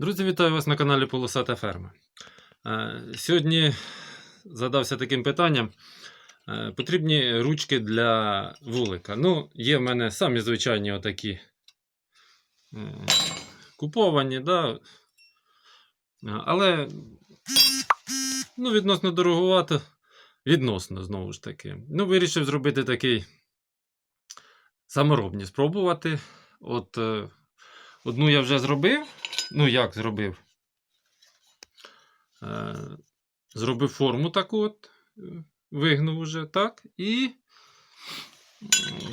Друзі, вітаю вас на каналі Полосата Ферма. Е, Сьогодні задався таким питанням. Е, Потрібні ручки для вулика. Ну, є в мене самі звичайні отакі е, куповані, да? Але ну, відносно дороговато. Відносно, знову ж таки. Ну, вирішив зробити такий саморобні, спробувати. От одну я вже зробив. Ну, як зробив? Е, зробив форму таку от, е, вигнув уже так. І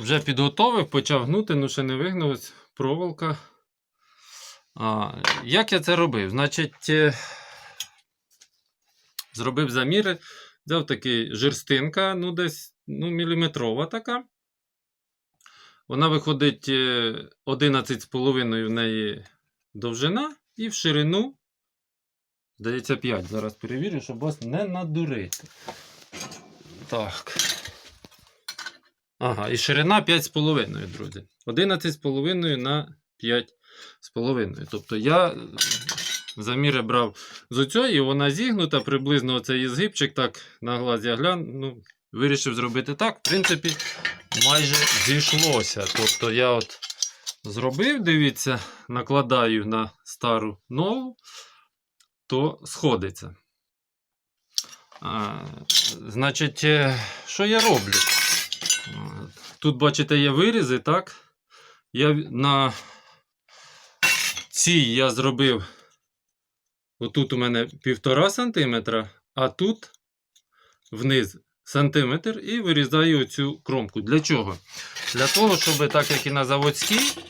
вже підготовив, почав гнути, ну ще не вигнув проволока. А, як я це робив? Значить, е, зробив заміри, взяв такий жерстинка, ну десь ну, міліметрова така. Вона виходить е, 11,5 в неї довжина і в ширину. Здається, 5. Зараз перевірю, щоб вас не надурити. Так. Ага, і ширина 5,5, друзі. 11,5 на 5,5. Тобто я заміри брав з оцього, і вона зігнута, приблизно оцей згибчик, так на глаз я гляну. Ну, вирішив зробити так. В принципі, майже зійшлося. Тобто я от зробив, дивіться, накладаю на стару нову, то сходиться. А, значить, е, що я роблю? Тут, бачите, є вирізи, так? Я на цій я зробив. Отут у мене півтора сантиметра, а тут вниз сантиметр і вирізаю цю кромку. Для чого? Для того, щоб так як і на заводській,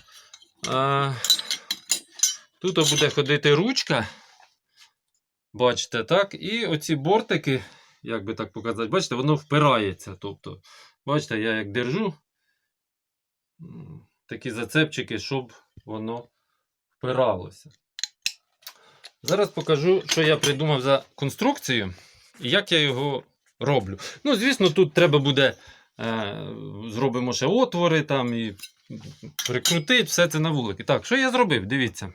тут буде ходити ручка. Бачите, так? І оці бортики, як би так показати, бачите, воно впирається. Тобто, бачите, я як держу такі зацепчики, щоб воно впиралося. Зараз покажу, що я придумав за конструкцію і як я його роблю. Ну, звісно, тут треба буде. Е, зробимо ще отвори там і прикрутити все це на вулики. Так, що я зробив? Дивіться.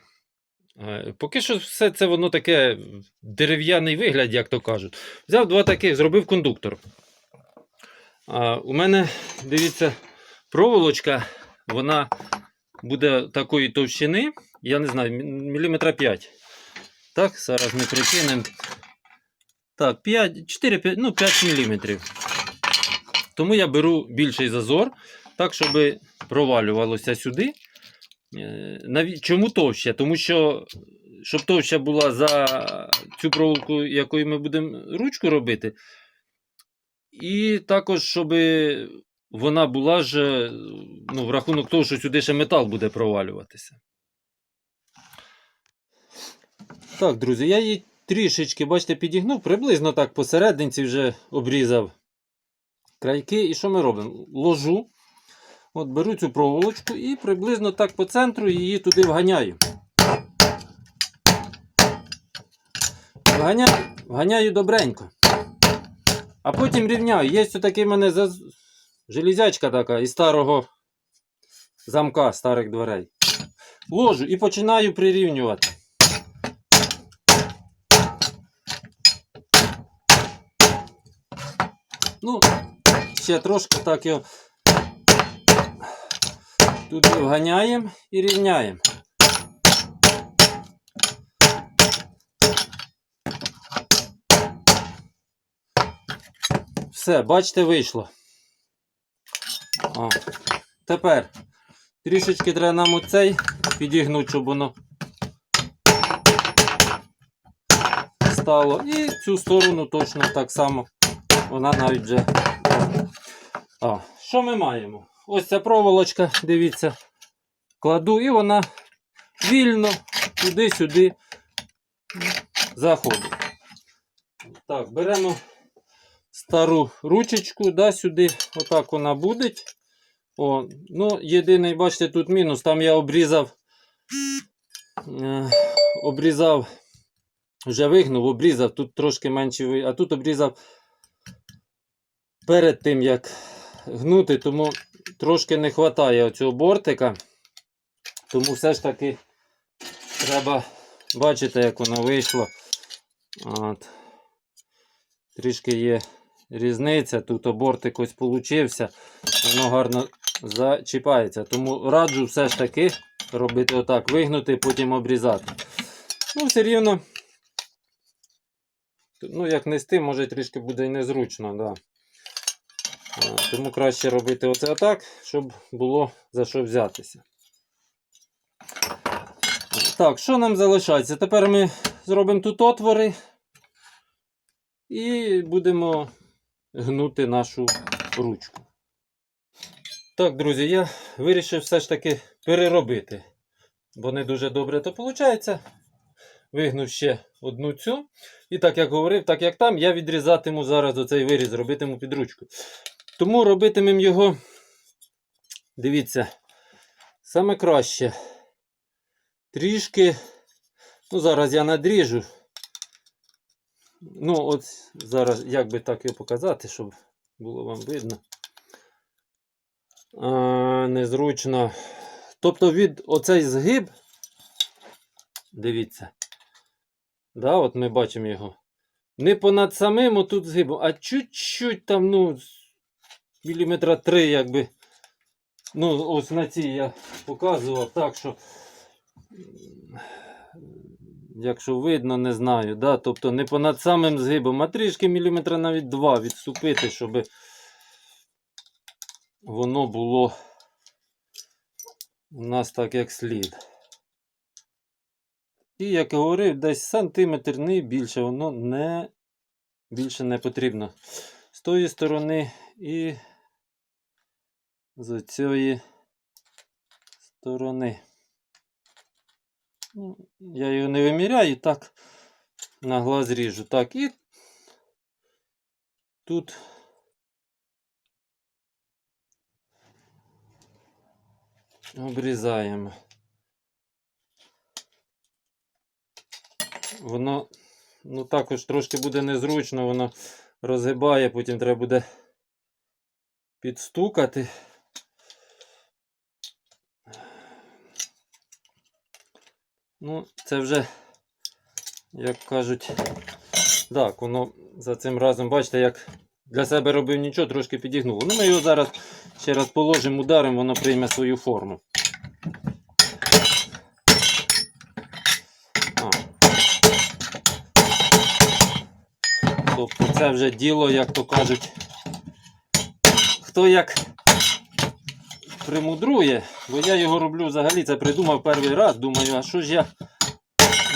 Е, Поки що все це воно таке дерев'яний вигляд, як то кажуть. Взяв два таких, зробив кондуктор. А, у мене, дивіться, проволочка, вона буде такої товщини, я не знаю, мі- міліметра 5. Так, зараз ми прикинемо. Так, 5, 4, 5, ну 5 міліметрів. Тому я беру більший зазор, так, щоб провалювалося сюди. Е, Чому товща? Тому що, щоб товща була за цю проволоку, якою ми будемо ручку робити. І також, щоб вона була ж, ну, в рахунок того, що сюди ще метал буде провалюватися. Так, друзі, я її трішечки, бачите, підігнув, приблизно так посерединці вже обрізав крайки. І що ми робимо? Ложу. От беру цю проволочку і приблизно так по центру її туди вганяю. Вганяю, вганяю добренько. А потім рівняю. Є такий мене заз... железячка така із старого замка старих дверей. Ложу і починаю прирівнювати. Ну, ще трошки так його туди вганяємо і рівняємо. Все, бачите, вийшло. О. Тепер трішечки треба нам оцей підігнути, щоб воно стало. І цю сторону точно так само. Вона навіть вже. А, що ми маємо? Ось ця проволочка, дивіться, кладу і вона вільно туди-сюди заходить. Так, беремо стару ручечку, да, сюди, отак вона буде. О, ну, єдиний, бачите, тут мінус. Там я обрізав, е, обрізав, вже вигнув, обрізав, тут трошки менше, а тут обрізав перед тим, як гнути, тому трошки не вистачає цього бортика. Тому все ж таки треба Бачите, як воно вийшло. От. Трішки є різниця. Тут обортик ось получився. Воно гарно зачіпається. Тому раджу все ж таки робити отак, вигнути, потім обрізати. Ну, все рівно. Ну, як нести, може трішки буде і незручно, да. Тому краще робити оце отак, щоб було за що взятися. Так, що нам залишається? Тепер ми зробимо тут отвори і будемо гнути нашу ручку. Так, друзі, я вирішив все ж таки переробити, бо не дуже добре то виходить. Вигнув ще одну цю. І так як говорив, так як там, я відрізатиму зараз оцей виріз, робитиму під ручку. Тому робитимемо його, дивіться, саме краще. Трішки, ну зараз я надріжу. Ну, от зараз, як би так його показати, щоб було вам видно. А, незручно. Тобто від оцей згиб, дивіться. Да, от ми бачимо його. Не понад самим отут згибом, а чуть-чуть там, ну, міліметра три, якби. Ну, ось на цій я показував так, що. Якщо видно, не знаю. Да? Тобто не понад самим згибом, а трішки міліметра навіть два відступити, щоб воно було у нас так як слід. І, як я говорив, десь сантиметр не більше, воно не більше не потрібно. З тої сторони і з цієї сторони. Ну, Я його не виміряю, так на глаз ріжу. Так, і тут обрізаємо. Воно ну, також трошки буде незручно, воно розгибає, потім треба буде підстукати. Ну, це вже, як кажуть, так, воно за цим разом, бачите, як для себе робив нічого, трошки підігнуло. Ну, ми його зараз ще раз положимо, ударимо, воно прийме свою форму. А. Тобто це вже діло, як то кажуть, хто як примудрує, бо я його роблю взагалі, це придумав перший раз, думаю, а що ж я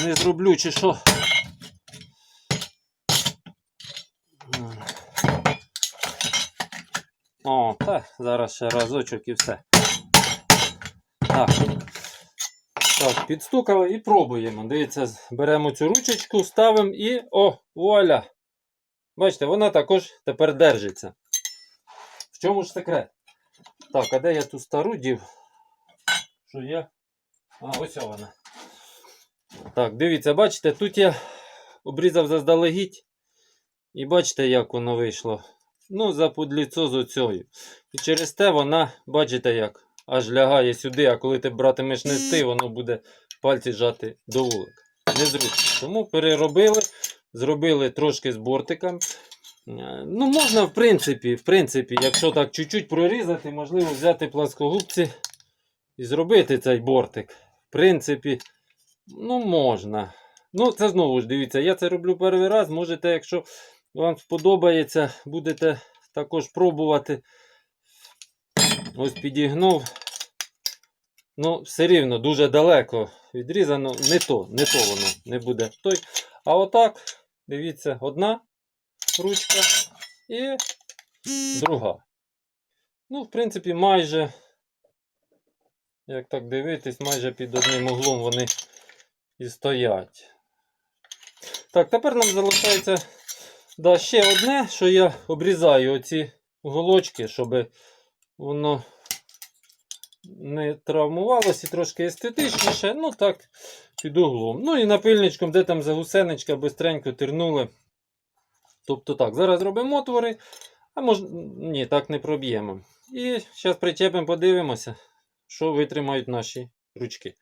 не зроблю чи що. О, так, зараз ще разочок і все. Так. Так, підстукали і пробуємо. Дивіться, беремо цю ручечку, ставимо і. О, вуаля! Бачите, вона також тепер держиться. В чому ж секрет? Так, а де я ту стару дів? Що є? А, ось вона. Так, дивіться, бачите, тут я обрізав заздалегідь. І бачите, як воно вийшло. Ну, заподліцо з оцею. І через те вона, бачите як, аж лягає сюди, а коли ти братимеш нести, воно буде пальці жати до вулик. Незручно. Тому переробили, зробили трошки з бортиком. Е, Ну, можна, в принципі, в принципі, якщо так чуть-чуть прорізати, можливо, взяти пласкогубці і зробити цей бортик. В принципі, ну, можна. Ну, це знову ж дивіться, я це роблю перший раз. Можете, якщо вам сподобається, будете також пробувати. Ось підігнув. Ну, все рівно дуже далеко відрізано. Не то, не то воно не буде той. А отак, дивіться, одна ручка і друга. Ну, в принципі, майже, як так дивитись, майже під одним углом вони і стоять. Так, тепер нам залишається да, ще одне, що я обрізаю оці уголочки, щоб воно не травмувалося і трошки естетичніше. Ну так, під углом. Ну і напильничком, де там загусеничка, бистренько тернули. Тобто так, зараз робимо отвори, а може, ні, так не проб'ємо. І зараз причепимо, подивимося, що витримають наші ручки.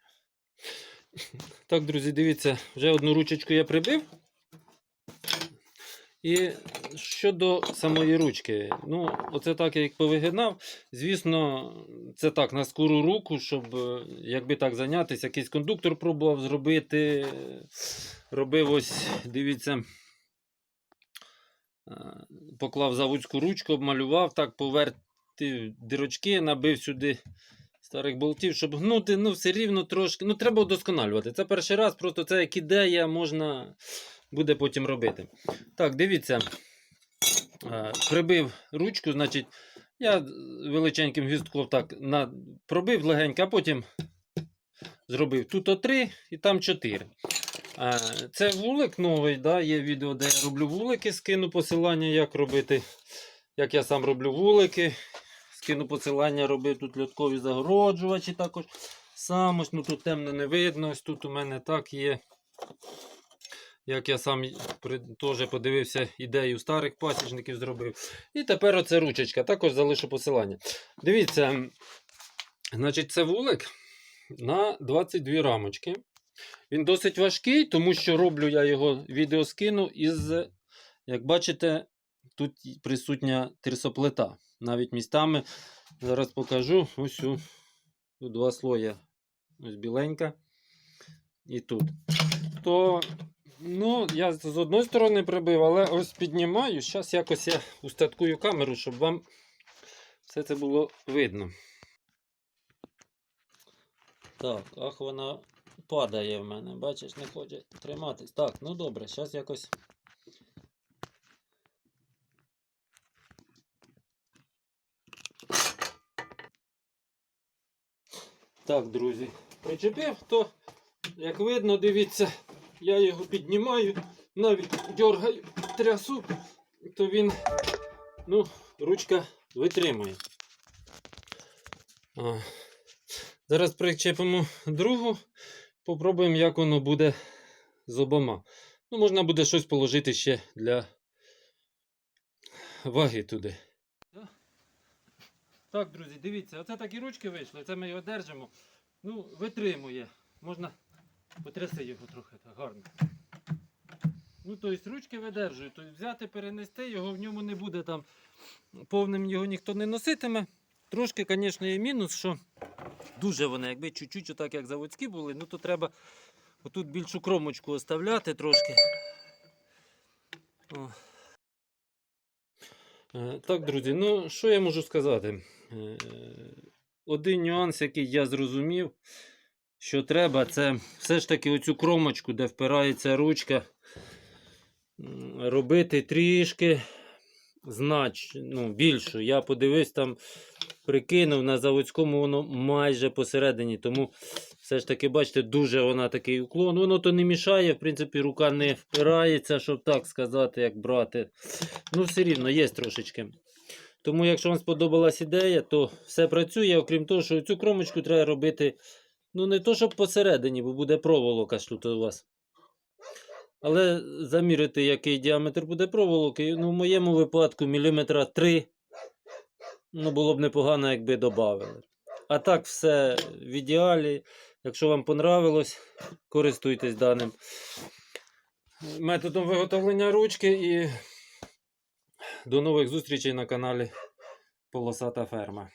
Так, друзі, дивіться, вже одну ручечку я прибив. І щодо самої ручки, ну, оце так я їх повигинав. Звісно, це так, на скору руку, щоб, е, якби так зайнятися, якийсь кондуктор пробував зробити. Робив ось, дивіться, е, поклав заводську ручку, обмалював, так повертив дирочки, набив сюди старих болтів, щоб гнути, ну, все рівно трошки. Ну, треба удосконалювати. Це перший раз, просто це як ідея, можна буде потім робити. Так, дивіться. Е, Прибив ручку, значить, я величеньким гвіздком так на, пробив легенько, а потім зробив тут о 3 і там 4. Е, Це вулик новий, да, є відео, де я роблю вулики, скину посилання, як робити, як я сам роблю вулики. Скину посилання, робив тут льоткові загороджувачі також. Сам ну тут темно не видно. Ось тут у мене так є. Як я сам теж подивився ідею старих пасічників зробив. І тепер оце ручечка. Також залишу посилання. Дивіться, значить, це вулик на 22 рамочки. Він досить важкий, тому що роблю я його відео скину із, як бачите, тут присутня тирсоплита. Навіть містами. Зараз покажу. Ось у, тут два слоя. Ось біленька. І тут. То, ну, я з одної сторони прибив, але ось піднімаю. Зараз якось я устаткую камеру, щоб вам все це було видно. Так, ах, вона падає в мене. Бачиш, не хоче триматись. Так, ну добре, зараз якось. Так, друзі, причепив, то, як видно, дивіться, я його піднімаю, навіть дергаю, трясу, то він, ну, ручка витримує. А. Зараз причепимо другу, попробуємо, як воно буде з обома. Ну, можна буде щось положити ще для ваги туди. Так, друзі, дивіться, оце такі ручки вийшли, це ми його держимо. Ну, витримує. Можна потряси його трохи так гарно. Ну, тобто ручки видержують. Тобто взяти, перенести, його в ньому не буде там повним його ніхто не носитиме. Трошки, звісно, є мінус, що дуже вони, якби чуть-чуть отак, як заводські були, ну то треба отут більшу кромочку оставляти трошки. О. Е, Так, друзі, ну що я можу сказати? Е, Один нюанс, який я зрозумів, що треба, це все ж таки оцю кромочку, де впирається ручка, робити трішки знач, ну, більшу. Я подивився там, прикинув на заводському воно майже посередині. Тому все ж таки, бачите, дуже вона такий уклон. Воно то не мішає, в принципі, рука не впирається, щоб так сказати, як брати. Ну, все рівно є трошечки. Тому, якщо вам сподобалась ідея, то все працює, окрім того, що цю кромочку треба робити. Ну, не то, щоб посередині, бо буде проволока ж тут у вас. Але замірити, який діаметр буде проволоки, ну, в моєму випадку міліметра 3. Ну, було б непогано, якби додали. А так, все в ідеалі. Якщо вам понравилось, користуйтесь даним методом виготовлення ручки і до нових зустрічей на каналі Полосата Ферма.